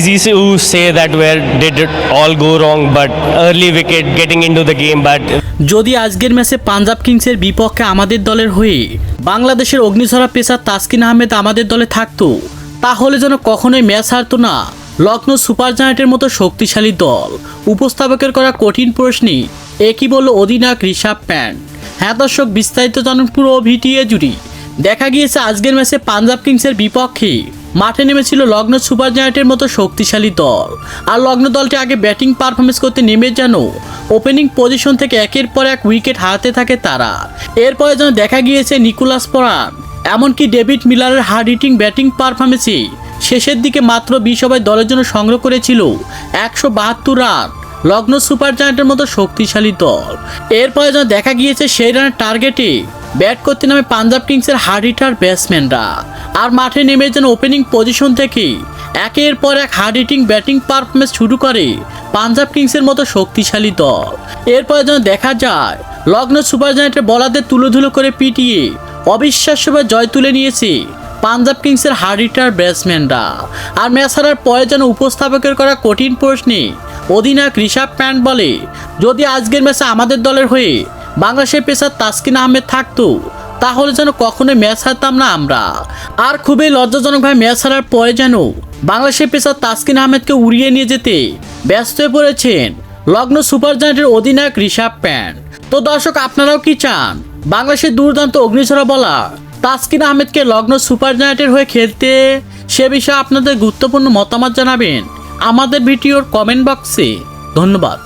Easy to say that where did it all go wrong, but early wicket getting into the game, but যদি আজকের ম্যাচে পাঞ্জাব কিংসের বিপক্ষে আমাদের দলের হয়ে বাংলাদেশের অগ্নিঝরা পেসার তাসকিন আহমেদ আমাদের দলে থাকতো তাহলে যেন কখনোই ম্যাচ হারতো না। লখনৌ সুপার জায়ান্টের মতো শক্তিশালী দল। উপস্থাপকের করা কঠিন প্রশ্নে একই বলল অধিনায়ক ঋষভ প্যান্ট হ্যাঁ দর্শক বিস্তারিত জানুন পুরো ভিটিএ জুড়ি। দেখা গিয়েছে আজকের ম্যাচে পাঞ্জাব কিংসের বিপক্ষে। মাঠে নেমেছিল লগ্ন সুপার জায়ান্টের মতো শক্তিশালী দল। আর লগ্ন দলটি আগে ব্যাটিং পারফরমেন্স করতে নেমে যেন ওপেনিং পজিশন থেকে একের পর এক উইকেট হারাতে থাকে তারা। এরপরে যেন দেখা গিয়েছে নিকোলাস পরান এমনকি ডেভিড মিলারের হার্ড হিটিং ব্যাটিং পারফরমেন্সে শেষের দিকে মাত্র বিশ ওভার দলের জন্য সংগ্রহ করেছিল একশো বাহাত্তর রান। লগ্ন সুপার জায়ান্টের মতো শক্তিশালী দল। এরপরে যেন দেখা গিয়েছে সেই রানের টার্গেটে ব্যাট করতে নামে পাঞ্জাব কিংসের হার্ড হিটার ব্যাটসম্যানরা। আর মাঠে নেমে যেন ওপেনিং পজিশন থেকে একের পর এক হার্ড হিটিং ব্যাটিং পারফরমেন্স শুরু করে পাঞ্জাব কিংসের মতো শক্তিশালী দল। এরপরে যেন দেখা যায়, লগ্ন সুপার জায়ান্টের বলারদের তুলোধুলো করে পিটিয়ে অবিশ্বাস্যভাবে জয় তুলে নিয়েছে পাঞ্জাব কিংসের হার্ড হিটার ব্যাটসম্যানরা। আর ম্যাচ হারার পরে যেন উপস্থাপকের করা কঠিন প্রশ্নে অধিনায়ক ঋষভ প্যান্ট বলে, যদি আজকের ম্যাচে আমাদের দলের হয়ে বাংলাদেশের পেসার তাসকিন আহমেদ থাকতো। তাহলে যেন কখনোই ম্যাচ হারতাম না আমরা। আর খুবই লজ্জাজনকভাবে ম্যাচ হারার পরে যেন বাংলাদেশের পেসার তাসকিন আহমেদকে উড়িয়ে নিয়ে যেতে ব্যস্ত হয়ে পড়েছেন লগ্ন সুপার জায়ান্টের অধিনায়ক ঋষভ প্যান্ট তো দর্শক, আপনারাও কি চান? বাংলাদেশের দুর্দান্ত অগ্নিছড়া বলা তাসকিন আহমেদকে লগ্ন সুপার জায়ান্টের হয়ে খেলতে? সে বিষয়ে আপনাদের গুরুত্বপূর্ণ মতামত জানাবেন আমাদের ভিডিওর কমেন্ট বক্সে। ধন্যবাদ।